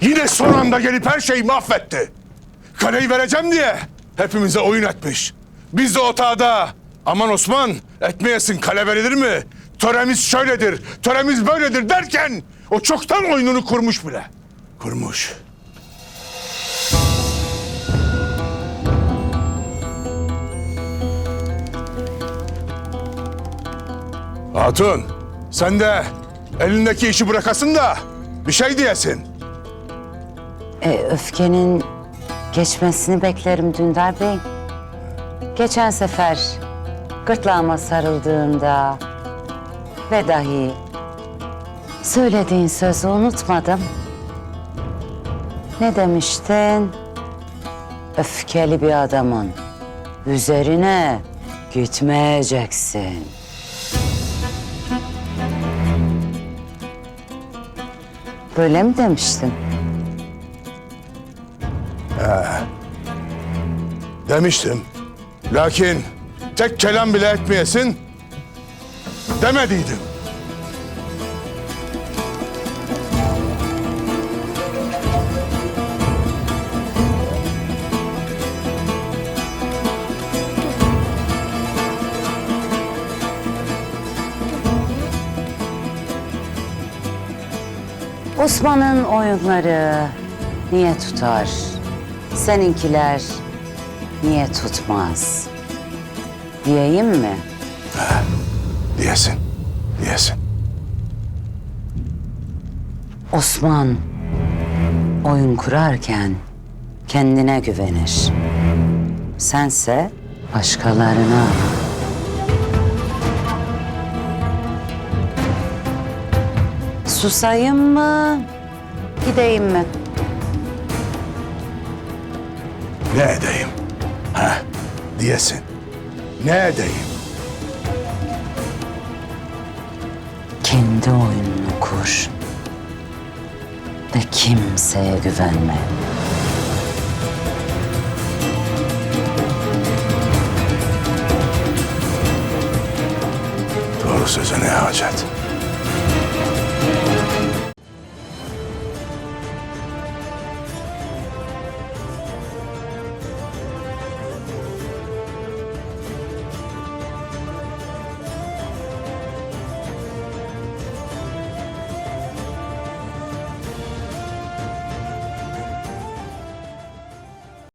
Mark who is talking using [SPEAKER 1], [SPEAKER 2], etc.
[SPEAKER 1] Yine son anda gelip her şeyi mahvetti. Kaleyi vereceğim diye hepimize oyun etmiş. Biz de otağda aman Osman etmeyesin kale verilir mi? Töremiz şöyledir, töremiz böyledir derken o çoktan oyununu kurmuş bile. Kurmuş. Hatun, sen de elindeki işi bırakasın da bir şey diyesin.
[SPEAKER 2] E, öfkenin geçmesini beklerim Dündar Bey. Geçen sefer gırtlağıma sarıldığında ve dahi söylediğin sözü unutmadım. Ne demiştin? Öfkeli bir adamın üzerine gitmeyeceksin. Böyle mi demiştin?
[SPEAKER 1] Demiştim. Lakin tek kelam bile etmeyesin demediydim.
[SPEAKER 2] Osman'ın oyunları niye tutar? Seninkiler niye tutmaz? Diyeyim mi?
[SPEAKER 1] Diyesin, diyesin.
[SPEAKER 2] Osman oyun kurarken kendine güvenir. Sense başkalarına. Susayım mı? Gideyim mi?
[SPEAKER 1] Ne edeyim? Ha, diyesin. Ne edeyim?
[SPEAKER 2] Kendi oyununu kur. Ve kimseye güvenme.
[SPEAKER 1] Doğru söze ne hacet?